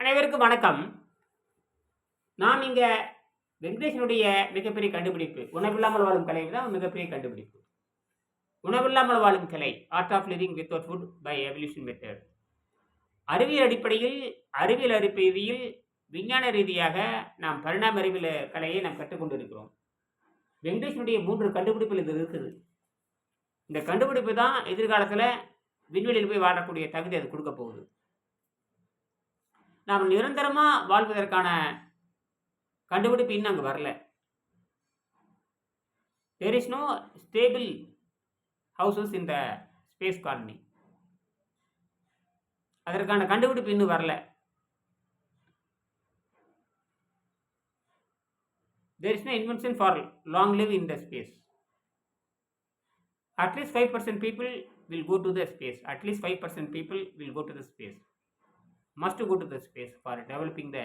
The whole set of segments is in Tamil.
அனைவருக்கும் வணக்கம். நாம் இங்கே வெங்கடேசனுடைய மிகப்பெரிய கண்டுபிடிப்பு உணவில்லாமல் வாழும் கலை தான் மிகப்பெரிய கண்டுபிடிப்பு. உணவில்லாமல் வாழும் கலை art of living without food by evolution method அறிவியல் அடிப்படையில் அறிவியல் அடிப்படையில் விஞ்ஞான ரீதியாக நாம் பரிணாம அறிவியல் கலையை நாம் கற்றுக்கொண்டு இருக்கிறோம் வெங்கடேசனுடைய மூன்று கண்டுபிடிப்புகள் இது இருக்குது. இந்த கண்டுபிடிப்பு தான் எதிர்காலத்தில் விண்வெளியில் போய் வாழக்கூடிய தகுதி அது கொடுக்க போகுது. நாம் நிரந்தரமாக வாழ்வதற்கான கண்டுபிடிப்பு இன்னும் அங்கே வரல. There is no stable houses in the space colony அதற்கான கண்டுபிடிப்பு இன்னும் வரல. There is no invention for long live in the space at least five percent people will go to the space at least five percent people will go to the space must go to the space for developing the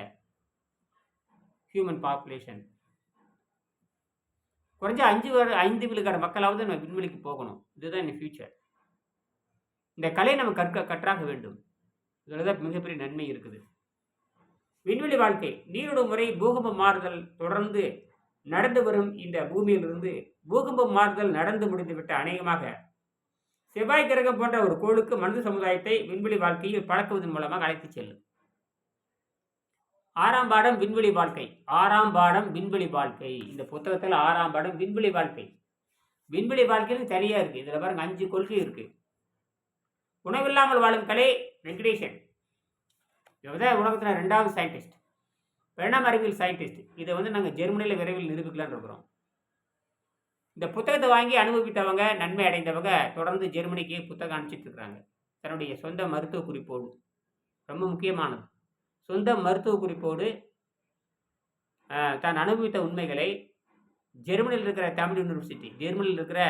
human population. குறைஞ்ச அஞ்சு ஐந்து விழுக்காடு மக்களாவது நம்ம விண்வெளிக்கு போகணும். இதுதான் இந்த ஃபியூச்சர் இந்த கலையை நம்ம கற்க கற்றாக வேண்டும். இதில் தான் மிகப்பெரிய நன்மை இருக்குது. விண்வெளி வாழ்க்கை நீரோட முறை பூகம்ப மாறுதல் தொடர்ந்து நடந்து வரும் இந்த பூமியிலிருந்து பூகம்ப மாறுதல் நடந்து முடிந்துவிட்ட அநேகமாக செவ்வாய் கிரகம் போன்ற ஒரு கோளுக்கு மனித சமுதாயத்தை விண்வெளி வாழ்க்கையில் பழக்குவதன் மூலமாக அழைத்து செல்லும். ஆறாம் பாடம் விண்வெளி வாழ்க்கை. ஆறாம் பாடம் விண்வெளி வாழ்க்கை. இந்த புத்தகத்தில் ஆறாம் பாடம் விண்வெளி வாழ்க்கை. விண்வெளி வாழ்க்கையில் தனியாக இருக்குது இதில் பாருங்க அஞ்சு கொள்கை இருக்குது உணவில்லாமல் வாழும் கலை வெங்கடேசன். விவசாய உலகத்தில் ரெண்டாவது சயின்டிஸ்ட் பரிணாம அறிவியல் சயின்டிஸ்ட் இதை வந்து நாங்கள் ஜெர்மனியில் விரைவில் நிரூபிக்கலான்னு இருக்கிறோம். இந்த புத்தகத்தை வாங்கி அனுபவித்தவங்க நன்மை அடைந்தவங்க தொடர்ந்து ஜெர்மனிக்கு புத்தகம் அனுப்பிச்சிட்ருக்குறாங்க தன்னுடைய சொந்த மருத்துவ குறிப்போடு. ரொம்ப முக்கியமானது. சொந்த மருத்துவ குறிப்போடு தான் அனுபவித்த உண்மைகளை ஜெர்மனியில் இருக்கிற தமிழ் யூனிவர்சிட்டி ஜெர்மனியில் இருக்கிற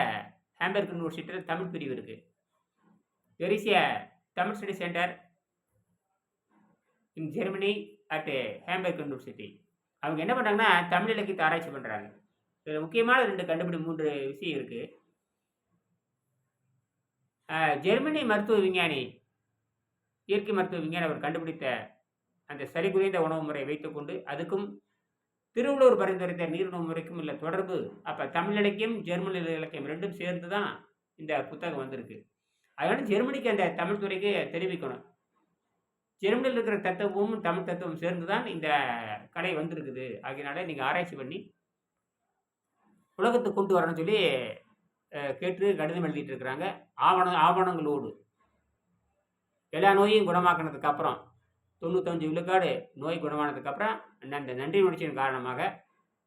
ஹேம்பர்க் யூனிவர்சிட்டியில் தமிழ் பிரிவு இருக்குது பெரிசிய Tamil study centre in Germany at Hamburg university. அவங்க என்ன பண்ணுறாங்கன்னா தமிழ் இலக்கியத்தை ஆராய்ச்சி பண்ணுறாங்க முக்கியமான ரெண்டு கண்டுபிடி மூன்று விஷயம் இருக்குது ஜெர்மனி மருத்துவ விஞ்ஞானி இயற்கை மருத்துவ விஞ்ஞானி அவர் கண்டுபிடித்த அந்த சரி குறைந்த உணவு முறை வைத்துக்கொண்டு அதுக்கும் திருவள்ளூர் பரிந்துரைத்த நீருணவு முறைக்கும் இல்லை தொடர்பு அப்போ தமிழ் இலக்கியம் ஜெர்மன் இலக்கியம் ரெண்டும் சேர்ந்து தான் இந்த புத்தகம் வந்திருக்கு. அதனால் ஜெர்மனிக்கு அந்த தமிழ் துறைக்கு தெரிவிக்கணும். ஜெர்மனியில் இருக்கிற தத்துவமும் தமிழ் தத்துவம் சேர்ந்து தான் இந்த கலை வந்திருக்குது. அதனால நீங்கள் ஆராய்ச்சி பண்ணி உலகத்துக்கு கொண்டு வரணும்னு சொல்லி கேட்டு கடிதம் எழுதிட்டு இருக்கிறாங்க ஆவண ஆவணங்களோடு. எல்லா நோயையும் குணமாக்கினதுக்கு அப்புறம் தொண்ணூத்தஞ்சு விழுக்காடு நோய் குணமானதுக்கப்புறம் அந்த நன்றி உணர்ச்சியின் காரணமாக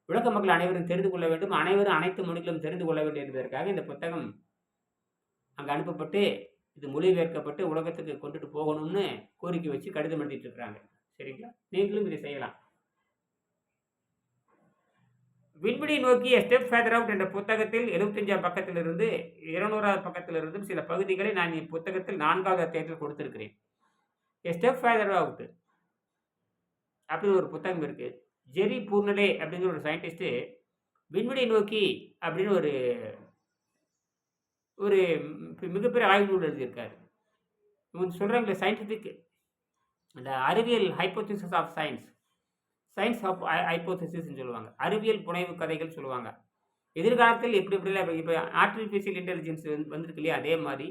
உலக மக்கள் அனைவரும் தெரிந்து கொள்ள வேண்டும். அனைவரும் அனைத்து மொழிகளும் தெரிந்து கொள்ள வேண்டும் என்பதற்காக இந்த புத்தகம் அங்கே அனுப்பப்பட்டு இது மொழிபெயர்க்கப்பட்டு உலகத்துக்கு கொண்டுட்டு போகணும்னு கோரிக்கை வச்சு கடிதம் எழுதிட்டு இருக்கிறாங்க சரிங்களா? நீங்களும் இதை செய்யலாம். விண்வெளி நோக்கிய ஸ்டெப் ஃபேதர் அவுட் என்ற புத்தகத்தில் எழுபத்தஞ்சாம் பக்கத்திலிருந்து இருநூறாவது பக்கத்திலிருந்தும் சில பகுதிகளை நான் இப்புத்தகத்தில் நான்காவது அத்தியாயத்தில் கொடுத்திருக்கிறேன். ஸ்டெப் ஃபேதர் அவுட் அப்படின்னு ஒரு புத்தகம் இருக்குது ஜெரி பூர்னலே அப்படிங்கிற ஒரு சயின்டிஸ்ட்டு விண்வெளி நோக்கி அப்படின்னு ஒரு ஒரு மிகப்பெரிய ஆய்வு நூல் எழுதியிருக்கார். இவங்க சொல்கிறாங்களே சயின்டிஃபிக் இந்த அறிவியல் hypothesis of science science of ஹைப்போசிஸ்ன்னு சொல்லுவாங்க. அறிவியல் புனைவு கதைகள் சொல்லுவாங்க. எதிர்காலத்தில் எப்படி எப்படிலாம் இப்போ ஆர்டிஃபிஷியல் இன்டெலிஜென்ஸ் வந்து வந்திருக்கு இல்லையா? அதே மாதிரி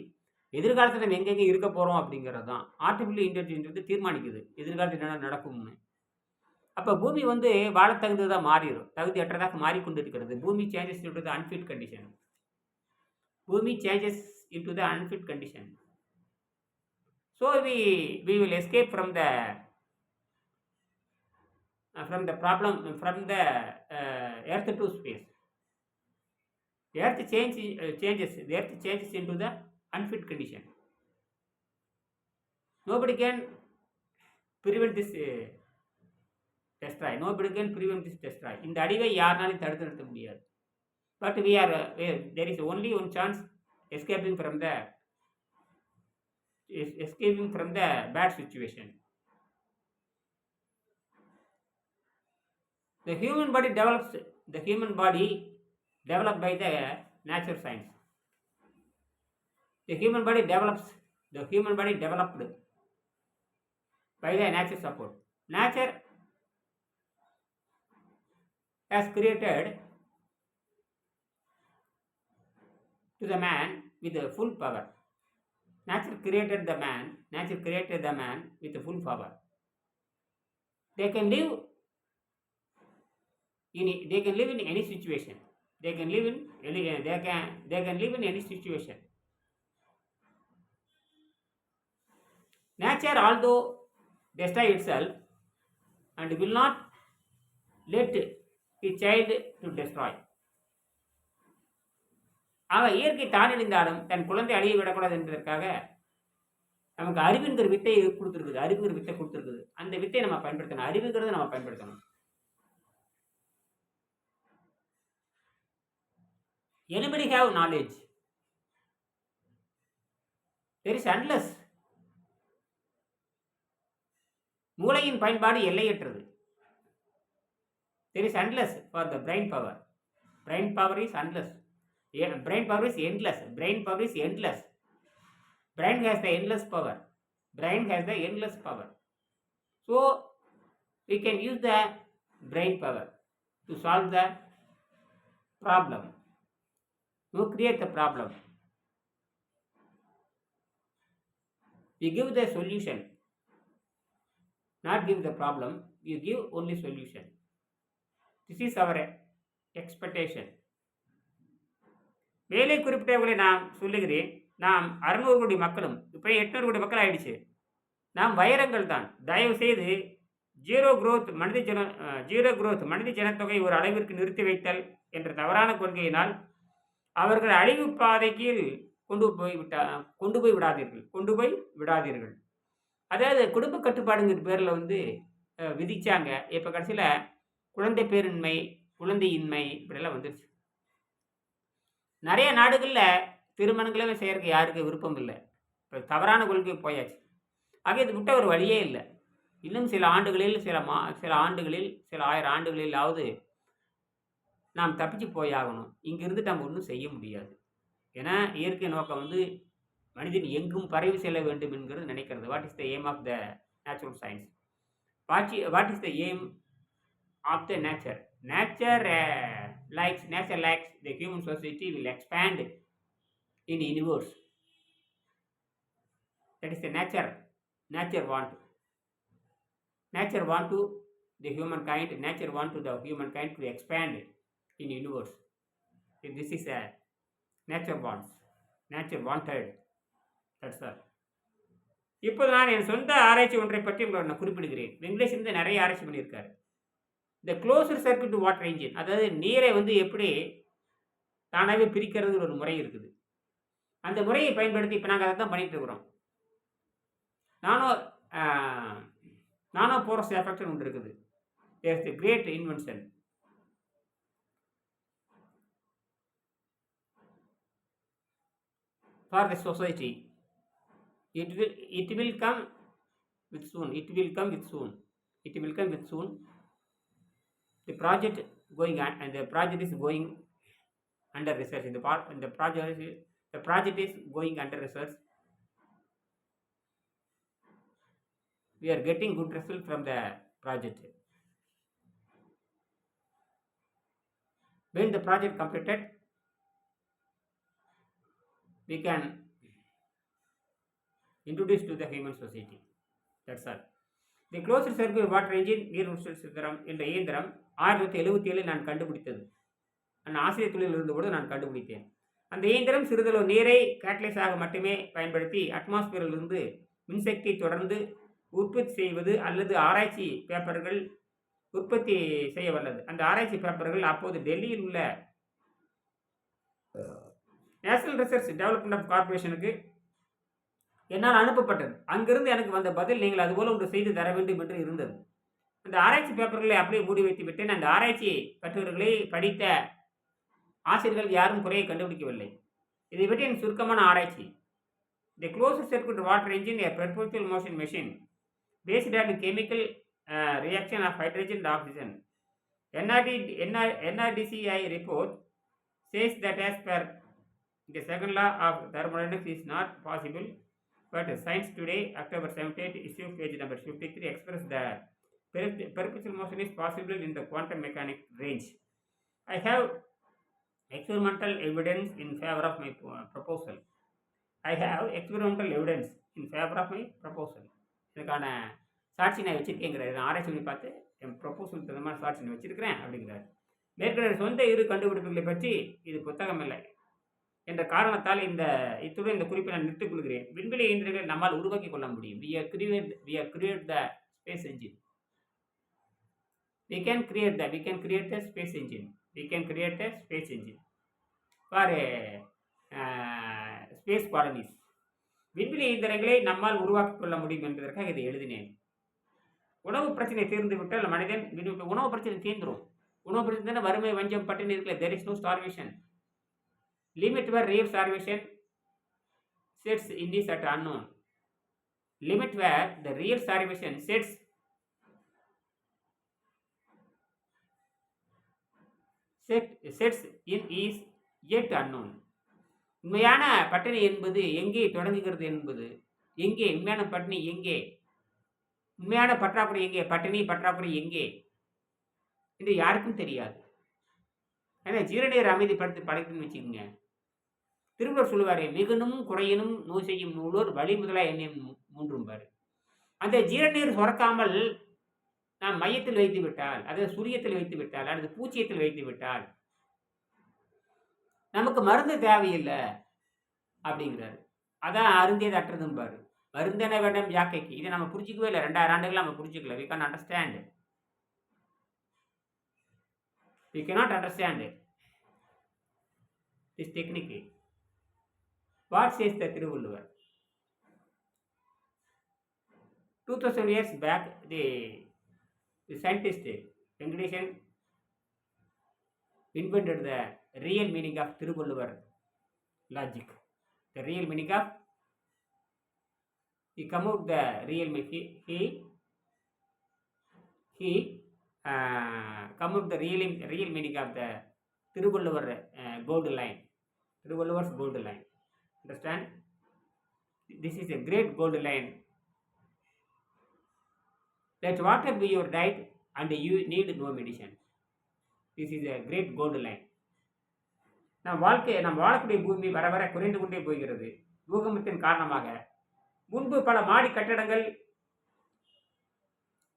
எதிர்காலத்தில் நம்ம எங்கெங்கே இருக்க போகிறோம் அப்படிங்கிறது தான் ஆர்டிஃபிஷியல் இன்டெலிஜென்ஸ் வந்து தீர்மானிக்குது. எதிர்காலத்தில் என்னென்ன நடக்கும்னு. அப்போ பூமி வந்து வாழத்தகுந்ததாக மாறிடும் தகுதி அற்றதாக மாறிக்கொண்டு இருக்கிறது. பூமி changes into the unfit condition பூமி changes into the unfit condition so we we will escape from the from the problem from the uh, earth to space the earth change, uh, changes the earth changes into the unfit condition nobody can prevent this uh, destroy nobody can prevent this destroy இந்த அடிவை யாருனாலும் தடுத்து நிறுத்த முடியாது but we are there is only one chance escaping from the escaping from the bad situation The human body develops the human body developed by the natural science the human body develops the human body developed by the natural support nature has created to the man with the full power. Nature created the man, nature created the man with the full power. They can live in they can live in any situation. They can live in any they can they can live in any situation. Nature, although destroy itself and will not let its child to destroy. ஆக இயற்கை தானழிந்தாலும் தன் குழந்தை அழிய விடக்கூடாது என்பதற்காக நமக்கு அறிவுங்கிற வித்தை கொடுத்துருக்குது அறிவுங்கிற வித்தை கொடுத்துருக்குது அந்த வித்தை நம்ம பயன்படுத்தணும் அறிவுங்கிறத நம்ம பயன்படுத்தணும் anybody have knowledge there is endless மூளையின் பயன்பாடு எல்லையற்றது there is endless for the brain power brain power is endless brain power is endless brain power is endless brain has the endless power brain has the endless power so we can use the brain power to solve the problem problem create create the problem. We give the solution not give the problem. You give only solution. This is our expectation. மேலே குறிப்பிட்டவர்களை நான் சொல்லுகிறேன். நாம் அறுநூறு கோடி மக்களும் இப்போ எட்நூறு கோடி மக்கள் ஆயிடுச்சு. நாம் வைரங்கள் தான். தயவு செய்து ஜீரோ குரோத் மனித ஜன ஜீரோ குரோத் மனித ஜனத்தொகை ஒரு அளவிற்கு நிறுத்தி வைத்தல் என்ற தவறான கொள்கையினால் அவர்கள் அழிவு பாதைக்கு கொண்டு போய் விட்டா கொண்டு போய் விடாதீர்கள். கொண்டு போய் விடாதீர்கள். அதாவது குடும்ப கட்டுப்பாடுங்கிற பேரில் வந்து விதித்தாங்க இப்போ கடைசியில் குழந்தை பேரின்மை குழந்தையின்மை இப்படியெல்லாம் வந்துருச்சு. நிறைய நாடுகளில் திருமணங்களே செய்கிறதுக்கு யாருக்கு விருப்பம் இல்லை. இப்போ தவறான கொள்கை போயாச்சு. ஆக இது விட்ட ஒரு வழியே இல்லை. இன்னும் சில ஆண்டுகளில் சில மா சில ஆண்டுகளில் சில ஆயிரம் ஆண்டுகளிலாவது நாம் தப்பிச்சு போயாகணும் இங்கிருந்து நம்ம ஒன்றும் செய்ய முடியாது ஏன்னா இயற்கை நோக்கம் வந்து மனிதன் எங்கும் பரவி செல்ல வேண்டும் என்கிறது நினைக்கிறது what is the aim of the natural science watch what is the aim of the nature nature likes nature likes the human society will expand in universe that is the nature nature want nature want to the humankind nature want to the humankind to expand in universe. This is a nature wants nature wanted. That's all. இப்போது நான் என் சொந்த ஆராய்ச்சி ஒன்றை பற்றி உங்களை நான் குறிப்பிடுகிறேன். வெங்கடேஷ் வந்து நிறைய ஆராய்ச்சி பண்ணியிருக்காரு. இந்த க்ளோஸ்டு சர்க்கியூட் வாட்டர் இன்ஜின் அதாவது நீரை வந்து எப்படி தானாகவே பிரிக்கிறது ஒரு முறை இருக்குது. அந்த முறையை பயன்படுத்தி இப்போ நாங்கள் அதை தான் பண்ணிகிட்டு இருக்கிறோம். நானோ நானோ போரஸ் எஃபெக்ட்னு ஒன்று இருக்குது. There's the great invention for the society. It will, it will come with soon. It will come with soon. It will come with soon. The project going on and the project is going under research. The, part, the, project, the project is going under research. We are getting good result from the project. When the project completed, we can introduce to the human society. That's all. The closed circle water engine நீர் உட்சல் சித்திரம் என்ற இயந்திரம் ஆயிரத்தி தொள்ளாயிரத்தி எழுபத்தி ஏழில் நான் கண்டுபிடித்தது. அந்த ஆசிரியர் தொழில் இருந்தபோது நான் கண்டுபிடித்தேன். அந்த இயந்திரம் சிறிதளவு நீரை கேட்லைஸாக மட்டுமே பயன்படுத்தி அட்மாஸ்பியரிலிருந்து மின்சக்தி தொடர்ந்து உற்பத்தி செய்வது அல்லது ஆராய்ச்சி பேப்பர்கள் உற்பத்தி செய்ய வல்லது. அந்த ஆராய்ச்சி பேப்பர்கள் அப்போது டெல்லியில் உள்ள நேஷனல் ரிசர்ச் டெவலப்மெண்ட் ஆஃப் கார்பரேஷனுக்கு என்னால் அனுப்பப்பட்டது. அங்கிருந்து எனக்கு வந்த பதில் நீங்கள் அதுபோல் ஒன்று செய்து தர வேண்டும் என்று இருந்தது. அந்த ஆராய்ச்சி பேப்பர்களை அப்படியே மூடி வைத்து விட்டேன். அந்த ஆராய்ச்சி கட்டுரைகளை படித்த ஆசிரியர்கள் யாரும் குறையை கண்டுபிடிக்கவில்லை. இதை பற்றி என் சுருக்கமான ஆராய்ச்சி. The close circuit water engine a perpetual motion machine based on chemical reaction of hydrogen and oxygen NRDC NR NRDCI report says that as per the second law of thermodynamics is not possible but science today october 78 issue page number 53 express the perpetual motion is possible in the quantum mechanics range. I have experimental evidence in favor of my pro- proposal. I have experimental evidence in favor of my proposal. இதுக்கான சாட்சி நான் வச்சிருக்கேங்கிறாரு நான் ஆராய்ச்சி பண்ணி பார்த்து என் ப்ரொபோசல் தகுந்த மாதிரி சாட்சி நான் வச்சிருக்கிறேன் அப்படிங்கிறார் மேற்கொண்ட சொந்த இரு கண்டுபிடிப்புகளை பற்றி இது புத்தகம் இல்லை என்ற காரணத்தால் இந்த இத்துடன் இந்த குறிப்பை நான் நிறுத்திக் கொள்கிறேன். விண்வெளி இயந்திரங்களை நம்மால் உருவாக்கி கொள்ள முடியும். We are create we are create the space engine we can create the we can create the space engine we can create the space engine for uh, space colonies விண்வெளி இயந்திரங்களை நம்மால் உருவாக்கிக் கொள்ள முடியும் என்பதற்காக இதை எழுதினேன். உணவு பிரச்சனை தீர்ந்து விட்டால் மனிதன் உணவு பிரச்சனை தீர்ந்துடும் உணவு பிரச்சனை தானே வறுமை வஞ்சம் பட்டினி இருக்கல there is no starvation limit where real starvation sets in is at unknown. Limit where the real starvation sets. Set sets in is yet unknown. உண்மையான பட்டினி என்பது எங்கே தொடங்குகிறது என்பது. எங்கே? உண்மையான பட்டினி எங்கே? உண்மையான பற்றாக்குறை எங்கே? பட்டினி பற்றாக்குறை எங்கே? என்று யாருக்கும் தெரியாது. ஏன்னா ஜீரநீர் அமைதிப்படுத்தி படைத்துன்னு வச்சுக்கோங்க. திருவள்ளுவர் சொல்லுவார் மிகுனும் குறையினும் நோய் செய்யும் நூலோர் வழி முதலாக எண்ணெயும் மூன்றும் பாரு அந்த ஜீரநீர் சுரக்காமல் நாம் மையத்தில் வைத்து விட்டால் அதாவது சூரியத்தில் வைத்து விட்டால் அல்லது பூச்சியத்தில் வைத்து விட்டால் நமக்கு மருந்து தேவையில்லை அப்படிங்கிறாரு. அதான் அருந்தியது அற்றதும் பாரு மருந்தென வேண்டாம் யாக்கைக்கு இதை நம்ம புரிஞ்சிக்கவே இல்லை. ரெண்டாயிரம் ஆண்டுகள் நம்ம புரிஞ்சிக்கல. We can understand we can not understand this technique what says the Thiruvalluvar 2000 years back the the scientist venkatesan invented the real meaning of Thiruvalluvar logic the real meaning of he come out the real meaning he he uh, come out the real real meaning of the Thiruvalluvar uh, gold line Thiruvalluvar's gold line understand? This is a great gold line. That water be your diet and you need no medicine. This is a great gold line. நம் வாழ்க்கை நம் வாழக்கூடிய பூமி வர வர குறைந்து கொண்டே போகிறது. பூகம்பத்தின் காரணமாக. முன்பு பல மாடி கட்டடங்கள்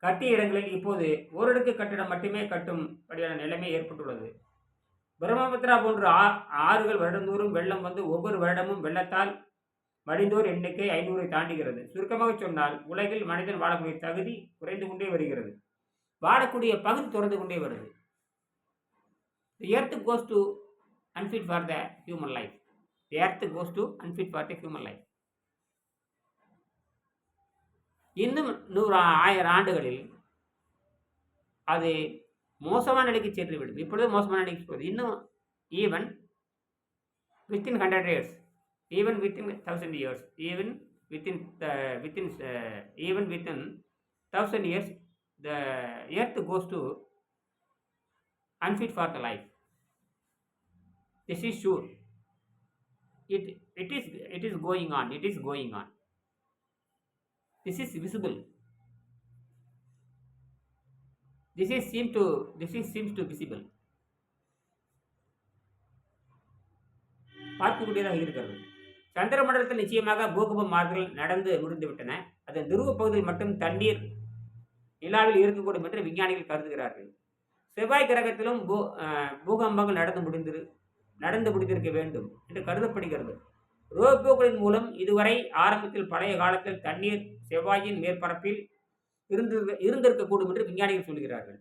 கட்டிய இடங்களில் இப்போது ஓரடுக்கு கட்டிடம் மட்டுமே கட்டும்படியான நிலைமை ஏற்பட்டுள்ளது. பிரம்மபுத்திரா போன்ற ஆ- ஆறுகள் வருடந்தோறும் வெள்ளம் வந்து ஒவ்வொரு வருடமும் வெள்ளத்தால் மடிந்தோர் எண்ணிக்கை ஐநூறை தாண்டுகிறது. சுருக்கமாக சொன்னால் உலகில் மனிதன் வாழக்கூடிய தகுதி குறைந்து கொண்டே வருகிறது. வாழக்கூடிய பகுதி தொடர்ந்து கொண்டே வருது. Earth goes to unfit for the human life earth goes to unfit for the human life இன்னும் நூறு ஆயிரம் ஆண்டுகளில் அது மோசமான நிலைக்கு சென்று விடும் இப்பொழுது மோசமான நிலைக்கு போகுது இன்னும் even within hundred years even within thousand years even within within even within thousand years the earth goes to unfit for the life. This is sure. It, it, is, it is going on, it is going on. This is visible. This is seem to this is seems to visible. பார்க்கக்கூடியதாக இருக்கிறது. சந்திர மண்டலத்தில் நிச்சயமாக பூகம்ப மாறுதல் நடந்து முடிந்துவிட்டன அதன் துருவ பகுதியில் மட்டும் தண்ணீர் நிலாவில் இருக்கக்கூடும் என்று விஞ்ஞானிகள் கருதுகிறார்கள். செவ்வாய் கிரகத்திலும் பூ பூகம்பங்கள் நடந்து முடிந்திரு நடந்து முடிந்திருக்க வேண்டும் என்று கருதப்படுகிறது. ரோபோக்களின் மூலம் இதுவரை ஆரம்பத்தில் பழைய காலத்தில் தண்ணீர் செவ்வாயின் மேற்பரப்பில் இருந்து இருந்திருக்கக்கூடும் என்று விஞ்ஞானிகள் சொல்கிறார்கள்.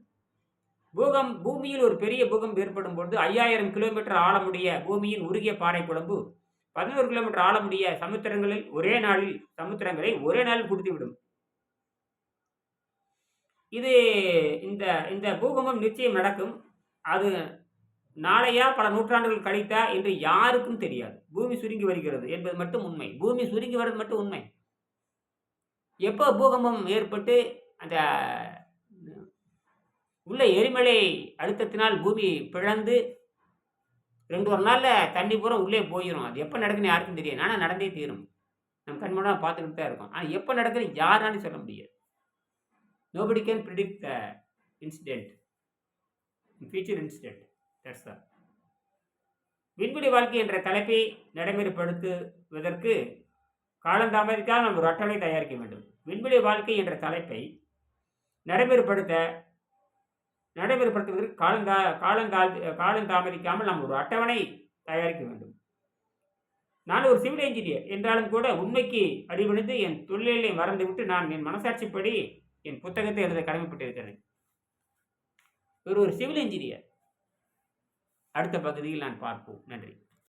பூகம் பூமியில் ஒரு பெரிய பூகம் ஏற்படும் பொழுது ஐயாயிரம் கிலோமீட்டர் ஆழமுடைய பூமியின் உருகிய பாறை குழம்பு பதினோரு கிலோமீட்டர் ஆழமுடைய சமுத்திரங்களில் ஒரே நாளில் சமுத்திரங்களை ஒரே நாளில் குடித்துவிடும். இது இந்த இந்த பூகம்பம் நிச்சயம் நடக்கும். அது நாளையா பல நூற்றாண்டுகள் கழித்தா என்று யாருக்கும் தெரியாது. பூமி சுருங்கி வருகிறது என்பது மட்டும் உண்மை. பூமி சுருங்கி வர்றது மட்டும் உண்மை. எப்போ பூகம்பம் ஏற்பட்டு அந்த உள்ள எரிமலை அழுத்தத்தினால் பூமி பிளந்து ரெண்டு ஒரு நாளில் தண்ணி பூரா உள்ளே போயிடும் அது எப்போ நடக்குன்னு யாருக்கும் தெரியாது. ஆனால் நடந்தே தீரும். நம்ம கண் பார்த்துக்கிட்டு தான் இருக்கும். ஆனால் எப்போ நடக்குன்னு யாராலும் சொல்ல முடியாது. Nobody can predict the incident future incident that's all விண்வெளி வாழ்க்கை என்ற தலைப்பை நடைமுறைப்படுத்துவதற்கு காலந்தாமதிக்காக நாம் ஒரு அட்டவணை தயாரிக்க வேண்டும். விண்வெளி வாழ்க்கை என்ற தலைப்பை நடைமுறைப்படுத்த நடைமுறைப்படுத்துவதற்கு காலந்தா காலந்தால் காலந்தாமதிக்காமல் நாம் ஒரு அட்டவணை தயாரிக்க வேண்டும். நான் ஒரு சிவில் என்ஜினியர் என்றாலும் கூட உண்மைக்கு அடிபணிந்து என் தொழிலை மறந்துவிட்டு நான் என் மனசாட்சிப்படி என் புத்தகத்தை எழுத கடமைப்பட்டிருக்கிறேன். ஒரு ஒரு சிவில் என்ஜினியர் அடுத்த பகுதியில் நான் பார்ப்போம். நன்றி.